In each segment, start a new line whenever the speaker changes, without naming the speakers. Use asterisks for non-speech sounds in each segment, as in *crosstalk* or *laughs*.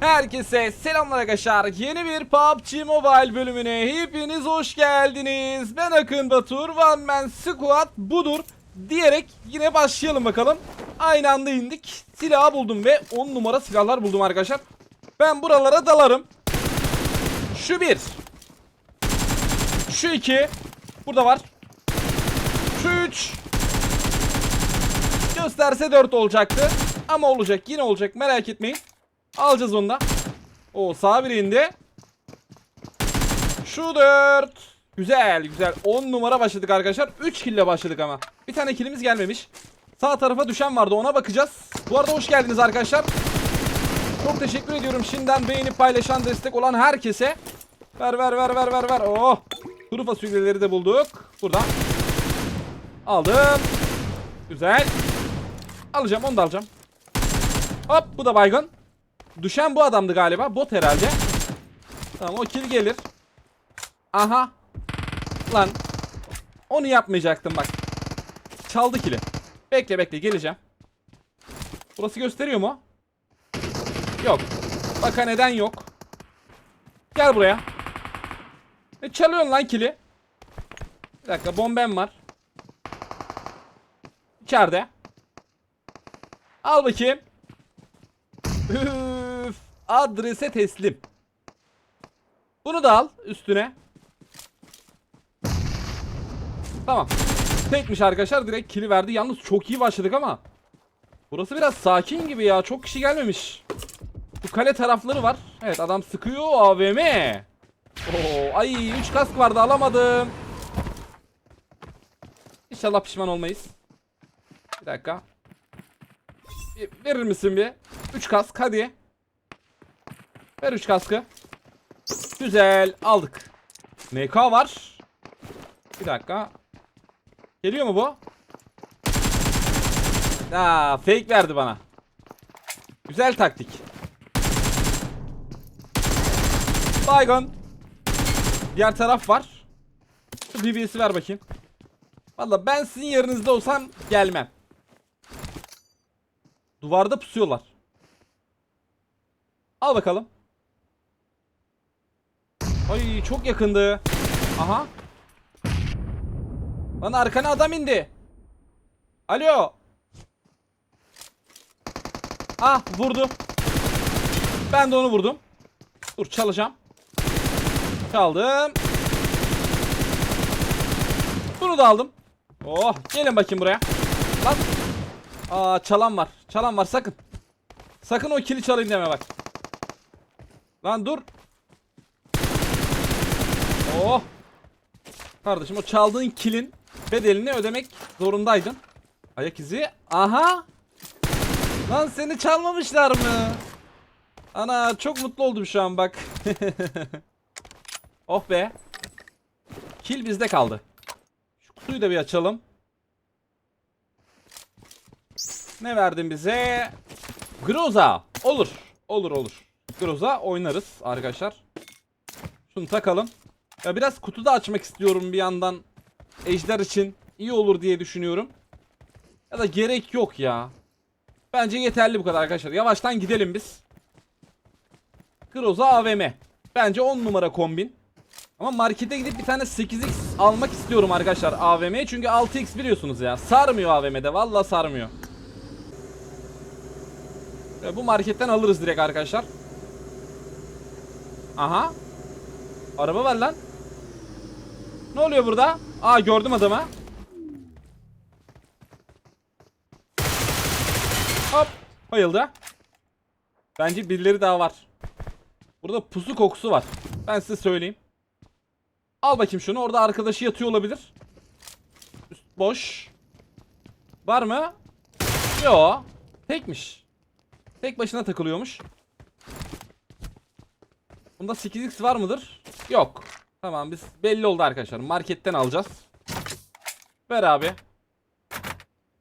Herkese selamlar arkadaşlar. Yeni bir PUBG Mobile bölümüne hepiniz hoş geldiniz. Ben Akın Batur, One Man Squad budur diyerek yine başlayalım bakalım. Aynı anda indik. Silahı buldum ve 10 numara silahlar buldum arkadaşlar. Ben buralara dalarım. Şu bir. Şu iki. Burada var. Şu üç. Gösterse 4 olacaktı. Ama olacak yine olacak merak etmeyin. Alacağız onu da. O sağ biri indi. Şu 4. Güzel güzel. 10 numara başladık arkadaşlar. 3 kill ile başladık ama. Bir tane killimiz gelmemiş. Sağ tarafa düşen vardı ona bakacağız. Bu arada hoş geldiniz arkadaşlar. Çok teşekkür ediyorum şimdiden beğenip paylaşan destek olan herkese. Ver ver ver ver ver ver. Oh. Kuru fasulyeleri de bulduk. Burada. Aldım. Güzel. Alacağım onu da alacağım. Hop bu da baygın. Düşen bu adamdı galiba. Bot herhalde. Tamam o kill gelir. Aha. Lan. Onu yapmayacaktım bak. Çaldı kili. Bekle bekle geleceğim. Burası gösteriyor mu? Yok. Baka neden yok. Gel buraya. Ne çalıyorsun lan kili? Bir dakika bombem var. İçeride. Al bakayım. *laughs* Adrese teslim. Bunu da al üstüne. Tamam. Tekmiş arkadaşlar direkt kili verdi. Yalnız çok iyi başladık ama. Burası biraz sakin gibi ya. Çok kişi gelmemiş. Bu kale tarafları var. Evet adam sıkıyor AVM. Oo, ay 3 kask vardı alamadım. İnşallah pişman olmayız. Bir dakika. Bir Verir misin bir? 3 kask hadi. Ver 3 kaskı. Güzel aldık. MK var. Bir dakika. Geliyor mu bu? Aa, fake verdi bana. Güzel taktik. Baygon. Diğer taraf var. BBS'i ver bakayım. Valla ben sizin yerinizde olsam gelmem. Duvarda pusuyorlar. Al bakalım. Ay çok yakındı. Aha. Lan arkana adam indi. Alo. Ah vurdu. Ben de onu vurdum. Dur çalacağım. Çaldım. Bunu da aldım. Oh gelin bakayım buraya. Lan. Aa çalan var. Çalan var sakın. Sakın o kili çalayım deme bak. Lan dur. Oh. Kardeşim o çaldığın kilin bedelini ödemek zorundaydın. Ayak izi. Aha. Lan seni çalmamışlar mı? Ana çok mutlu oldum şu an bak. *laughs* oh be. Kil bizde kaldı. Şu kutuyu da bir açalım. Ne verdin bize? Groza. Olur. Olur olur. Groza oynarız arkadaşlar. Şunu takalım. Ya biraz kutu da açmak istiyorum bir yandan. Ejder için iyi olur diye düşünüyorum. Ya da gerek yok ya. Bence yeterli bu kadar arkadaşlar. Yavaştan gidelim biz. Groza AVM. Bence 10 numara kombin. Ama markete gidip bir tane 8x almak istiyorum arkadaşlar AVM'ye. Çünkü 6x biliyorsunuz ya. Sarmıyor AVM'de. Vallahi sarmıyor. Ve bu marketten alırız direkt arkadaşlar. Aha. Araba var lan. Ne oluyor burada? Aa gördüm adamı. Hop. Bayıldı. Bence birileri daha var. Burada pusu kokusu var. Ben size söyleyeyim. Al bakayım şunu. Orada arkadaşı yatıyor olabilir. Üst boş. Var mı? Yo. Tekmiş. Tek başına takılıyormuş. Bunda 8x var mıdır? Yok. Tamam biz belli oldu arkadaşlar. Marketten alacağız. Ver abi.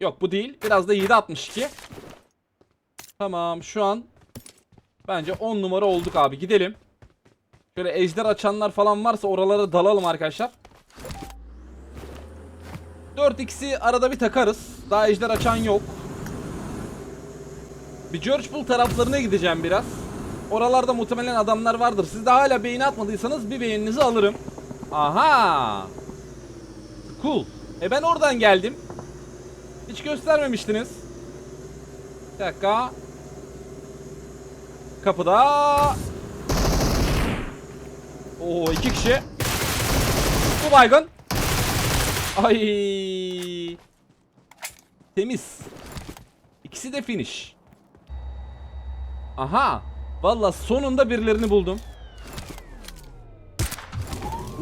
Yok bu değil. Biraz da 7.62. Tamam şu an bence 10 numara olduk abi. Gidelim. Şöyle ejder açanlar falan varsa oralara dalalım arkadaşlar. 4x'i arada bir takarız. Daha ejder açan yok. Bir George Bull taraflarına gideceğim biraz. Oralarda muhtemelen adamlar vardır. Siz de hala beğeni atmadıysanız bir beğeninizi alırım. Aha. Cool. E ben oradan geldim. Hiç göstermemiştiniz. Bir dakika. Kapıda. Oo iki kişi. Bu baygın. Ay. Temiz. İkisi de finish. Aha. Valla sonunda birilerini buldum.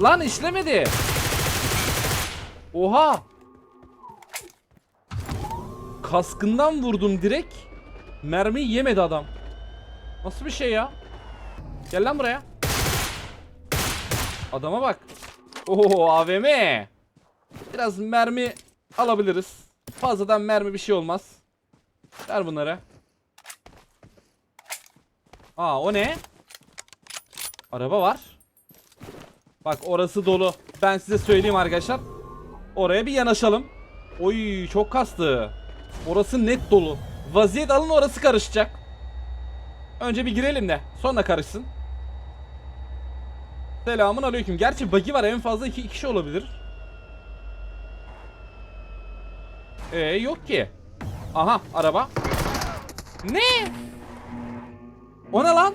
Lan işlemedi. Oha. Kaskından vurdum direkt. Mermiyi yemedi adam. Nasıl bir şey ya? Gel lan buraya. Adama bak. Oo AVM. Biraz mermi alabiliriz. Fazladan mermi bir şey olmaz. Ver bunları. Aa o ne? Araba var. Bak orası dolu. Ben size söyleyeyim arkadaşlar. Oraya bir yanaşalım. Oy çok kastı. Orası net dolu. Vaziyet alın orası karışacak. Önce bir girelim de sonra karışsın. Selamun aleyküm. Gerçi buggy var en fazla iki kişi olabilir. Ee yok ki. Aha araba. Ne? O ne lan?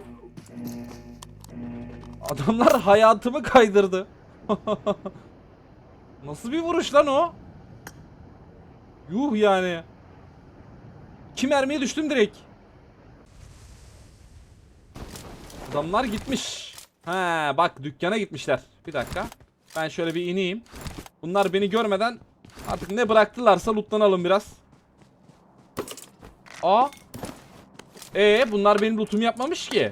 Adamlar hayatımı kaydırdı. *laughs* Nasıl bir vuruş lan o? Yuh yani. İki mermiye düştüm direkt. Adamlar gitmiş. He bak dükkana gitmişler. Bir dakika. Ben şöyle bir ineyim. Bunlar beni görmeden artık ne bıraktılarsa lootlanalım biraz. Aa. Ee bunlar benim lootumu yapmamış ki.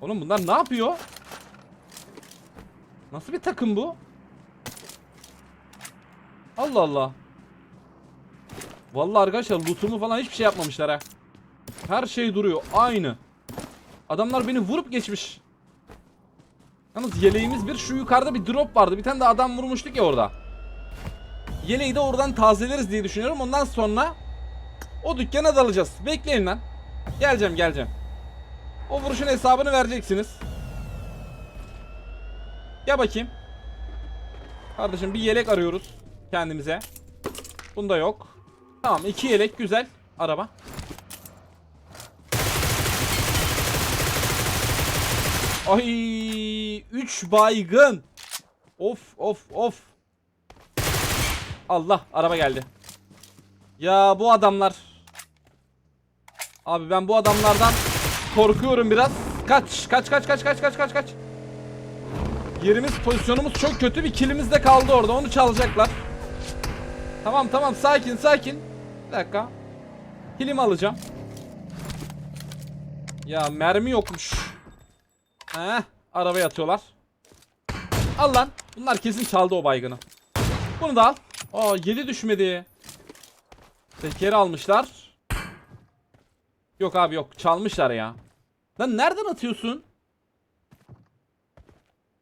Oğlum bunlar ne yapıyor? Nasıl bir takım bu? Allah Allah. Vallahi arkadaşlar lootumu falan hiçbir şey yapmamışlar ha. Her şey duruyor aynı. Adamlar beni vurup geçmiş. Yalnız yeleğimiz bir şu yukarıda bir drop vardı. Bir tane de adam vurmuştuk ya orada. Yeleği de oradan tazeleriz diye düşünüyorum. Ondan sonra o dükkana dalacağız. Bekleyin lan. Geleceğim geleceğim. O vuruşun hesabını vereceksiniz. Gel bakayım. Kardeşim bir yelek arıyoruz kendimize. Bunda yok. Tamam iki yelek güzel. Araba. Ay 3 baygın. Of of of. Allah araba geldi. Ya bu adamlar. Abi ben bu adamlardan korkuyorum biraz. Kaç kaç kaç kaç kaç kaç kaç kaç. Yerimiz pozisyonumuz çok kötü bir kilimiz de kaldı orada onu çalacaklar. Tamam tamam sakin sakin. Bir dakika. Kilimi alacağım. Ya mermi yokmuş. Heh, arabaya atıyorlar. Al lan. Bunlar kesin çaldı o baygını. Bunu da al. Aa 7 düşmedi. Tekeri almışlar. Yok abi yok. Çalmışlar ya. Lan nereden atıyorsun?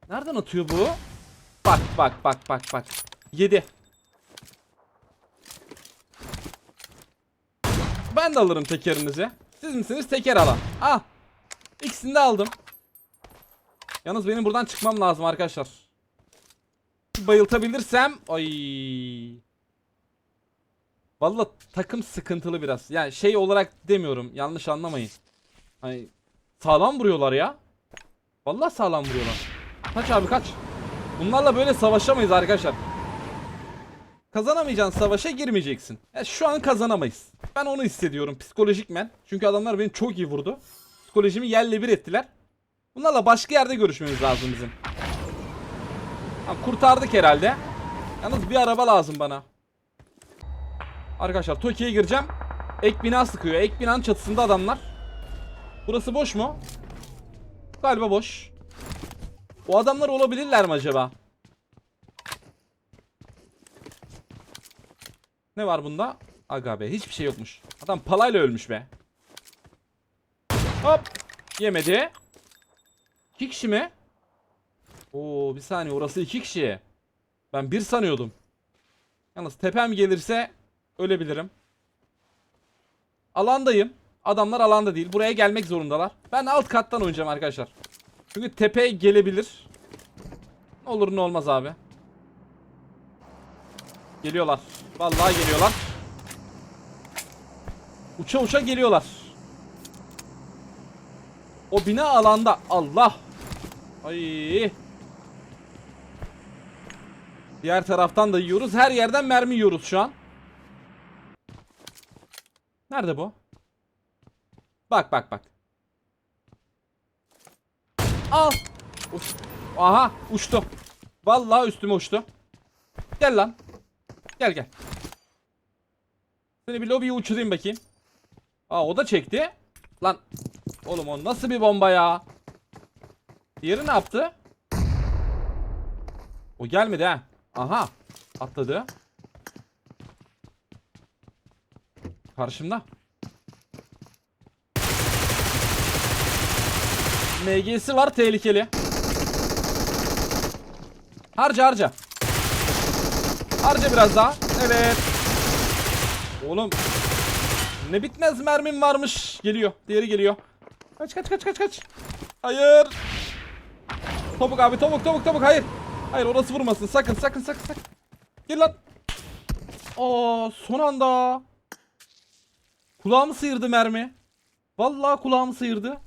Nereden atıyor bu? Bak bak bak bak bak. 7. Ben de alırım tekerinizi. Siz misiniz teker alan? Ah. İkisini de aldım. Yalnız benim buradan çıkmam lazım arkadaşlar. Bayıltabilirsem ay. Vallahi takım sıkıntılı biraz. Yani şey olarak demiyorum. Yanlış anlamayın. Hani sağlam vuruyorlar ya. Vallahi sağlam vuruyorlar. Kaç abi kaç. Bunlarla böyle savaşamayız arkadaşlar. Kazanamayacağın savaşa girmeyeceksin. Ya şu an kazanamayız. Ben onu hissediyorum psikolojikmen. Çünkü adamlar beni çok iyi vurdu. Psikolojimi yerle bir ettiler. Bunlarla başka yerde görüşmemiz lazım bizim. Ha, kurtardık herhalde. Yalnız bir araba lazım bana. Arkadaşlar Tokyo'ya gireceğim. Ek bina sıkıyor. Ek binanın çatısında adamlar. Burası boş mu? Galiba boş. O adamlar olabilirler mi acaba? Ne var bunda? Aga be hiçbir şey yokmuş. Adam palayla ölmüş be. Hop. Yemedi. İki kişi mi? Oo bir saniye orası iki kişi. Ben bir sanıyordum. Yalnız tepem gelirse ölebilirim. Alandayım. Adamlar alanda değil. Buraya gelmek zorundalar. Ben alt kattan oynayacağım arkadaşlar. Çünkü tepeye gelebilir. Ne olur ne olmaz abi. Geliyorlar. Vallahi geliyorlar. Uça uça geliyorlar. O bina alanda. Allah. Ay. Diğer taraftan da yiyoruz. Her yerden mermi yiyoruz şu an. Nerede bu? Bak bak bak. Al. Uç. Aha uçtu. Vallahi üstüme uçtu. Gel lan. Gel gel. Seni bir lobiye uçurayım bakayım. Aa o da çekti. Lan. Oğlum o nasıl bir bomba ya? Diğeri ne yaptı? O gelmedi ha. Aha. Atladı. Karşımda. MG'si var tehlikeli. Harca harca. Harca biraz daha. Evet. Oğlum. Ne bitmez mermim varmış. Geliyor. Diğeri geliyor. Kaç kaç kaç kaç kaç. Hayır. Topuk abi topuk topuk topuk hayır. Hayır orası vurmasın sakın sakın sakın sakın. Gel lan. Aa son anda. Kulağımı sıyırdı mermi. Vallahi kulağımı sıyırdı.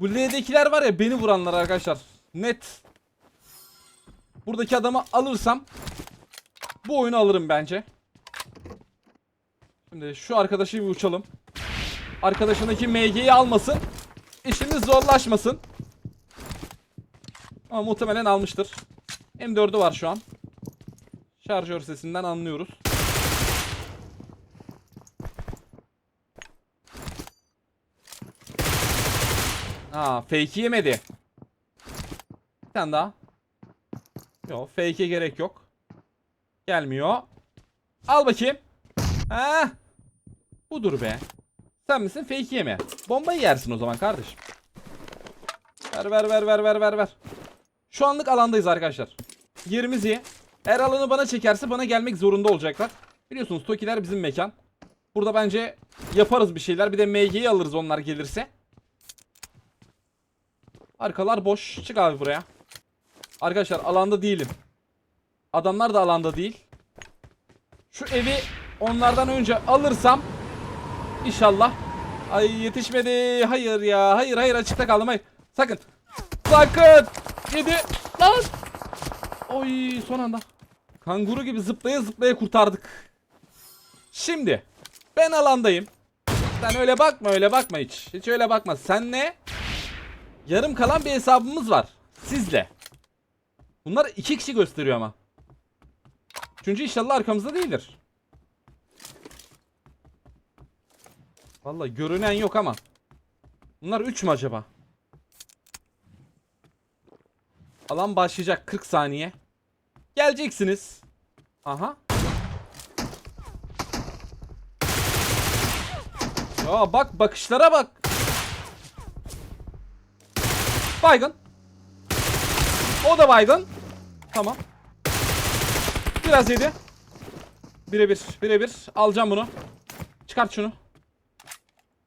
Bu L'dekiler var ya beni vuranlar arkadaşlar. Net. Buradaki adamı alırsam bu oyunu alırım bence. Şimdi şu arkadaşı bir uçalım. Arkadaşındaki MG'yi almasın. İşimiz zorlaşmasın. Ama muhtemelen almıştır. M4'ü var şu an. Şarjör sesinden anlıyoruz. Ha, fake yemedi. Bir tane daha. Yok, fake'e gerek yok. Gelmiyor. Al bakayım. Ha. Budur be. Sen misin fake yeme. Bombayı yersin o zaman kardeşim. Ver ver ver ver ver ver ver. Şu anlık alandayız arkadaşlar. Yerimiz iyi. Eğer alanı bana çekerse bana gelmek zorunda olacaklar. Biliyorsunuz Tokiler bizim mekan. Burada bence yaparız bir şeyler. Bir de MG'yi alırız onlar gelirse. Arkalar boş. Çık abi buraya. Arkadaşlar alanda değilim. Adamlar da alanda değil. Şu evi onlardan önce alırsam inşallah. Ay yetişmedi. Hayır ya. Hayır hayır açıkta kaldım. Hayır. Sakın. Sakın. Yedi. Lan. Oy son anda. Kanguru gibi zıplaya zıplaya kurtardık. Şimdi ben alandayım. Sen öyle bakma öyle bakma hiç. Hiç öyle bakma. Sen ne? Yarım kalan bir hesabımız var. Sizle. Bunlar iki kişi gösteriyor ama. Çünkü inşallah arkamızda değildir. Vallahi görünen yok ama. Bunlar 3 mü acaba? Alan başlayacak 40 saniye. Geleceksiniz. Aha. Ya bak bakışlara bak. Baygın. O da baygın. Tamam. Biraz yedi. Birebir, birebir. Alacağım bunu. Çıkart şunu.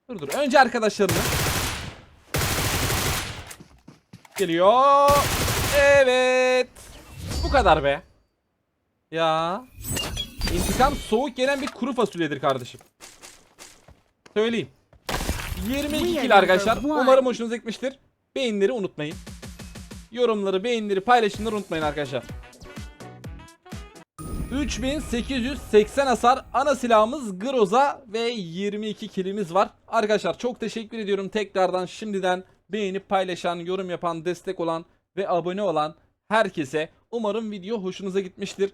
Dur dur. Önce arkadaşlarını. Geliyor. Evet. Bu kadar be. Ya. İntikam soğuk gelen bir kuru fasulyedir kardeşim. Söyleyeyim. 22 kill arkadaşlar. Umarım hoşunuza gitmiştir. Beğenileri unutmayın. Yorumları, beğenileri, paylaşımları unutmayın arkadaşlar. 3880 hasar ana silahımız Groza ve 22 kilimiz var. Arkadaşlar çok teşekkür ediyorum tekrardan şimdiden beğenip paylaşan, yorum yapan, destek olan ve abone olan herkese. Umarım video hoşunuza gitmiştir.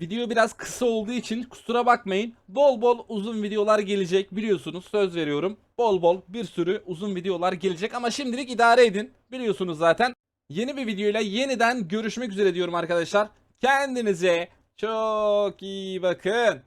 Video biraz kısa olduğu için kusura bakmayın. Bol bol uzun videolar gelecek biliyorsunuz söz veriyorum. Bol bol bir sürü uzun videolar gelecek ama şimdilik idare edin. Biliyorsunuz zaten. Yeni bir videoyla yeniden görüşmek üzere diyorum arkadaşlar. Kendinize çok iyi bakın.